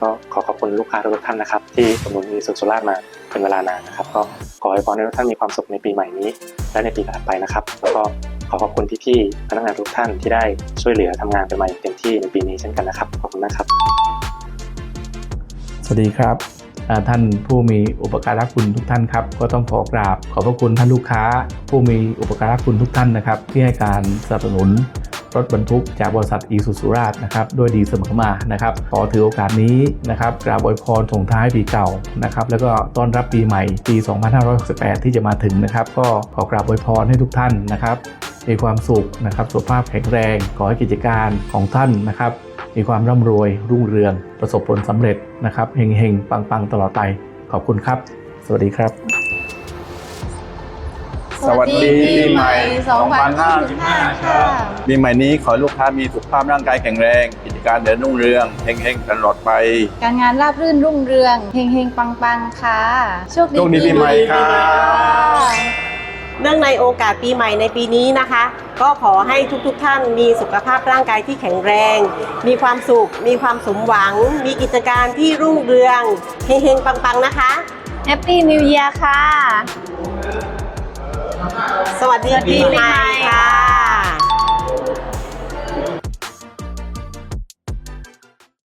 ก็ขอขอบคุณลูกค้าทุกท่านนะครับที่สนุนอีสุสุราร์มาเป็นเวลานานนะครับ ก็ขอให้พรให้ทุกท่านมีความสุขในปีใหม่นี้ และในปีถัดไปนะครับ แล้วก็ขอขอบคุณพี่ๆพนักงานทุกท่านที่ได้ช่วยเหลือทำงานกันมาอย่างเต็มที่ในปีนี้เช่นกันนะครับ ขอบคุณนะครับ สวัสดีครับท่านผู้มีอุปการะคุณทุกท่านครับ ก็ต้องขอกราบขอบพระคุณท่านลูกค้า ผู้มีอุปการะคุณทุกท่านนะครับ ที่ให้การสนับสนุน รถบรรทุกจากบริษัทอีซูซูราชนะครับด้วยดีเสมอมานะครับขอถือโอกาสนี้นะครับกราบอวยพรส่งท้ายปีเก่านะครับแล้วก็ต้อนรับปีใหม่ปี 2568 ที่จะมาถึงนะครับ ก็ขอกราบอวยพรให้ทุกท่านนะครับ มีความสุขนะครับสุขภาพแข็งแรง ขอให้กิจการของท่านนะครับมีความร่ำรวยรุ่งเรืองประสบผลสำเร็จนะครับเฮงๆ ปังๆ ตลอดไป ขอบคุณครับ สวัสดีครับ สวัสดีปีใหม่2025ค่ะ ปีใหม่นี้ขอให้ลูกค้ามีสุขภาพร่างกายแข็งแรง กิจการเดินรุ่งเรืองเฮงๆตลอดไป การงานราบรื่นรุ่งเรืองเฮงเฮงปังปังๆค่ะ โชคดีโชคดีปีใหม่ครับเนื่องในโอกาสปีใหม่ในปีนี้นะคะ ก็ขอให้ทุกๆทท่านมีสุขภาพร่างกายที่แข็งแรง มีความสุข มีความสมหวัง มีกิจการที่รุ่งเรืองเฮงๆปังๆนะคะ แฮปปี้นิว e ย r ค่ะ สวัสดีปีใหม่ค่ะ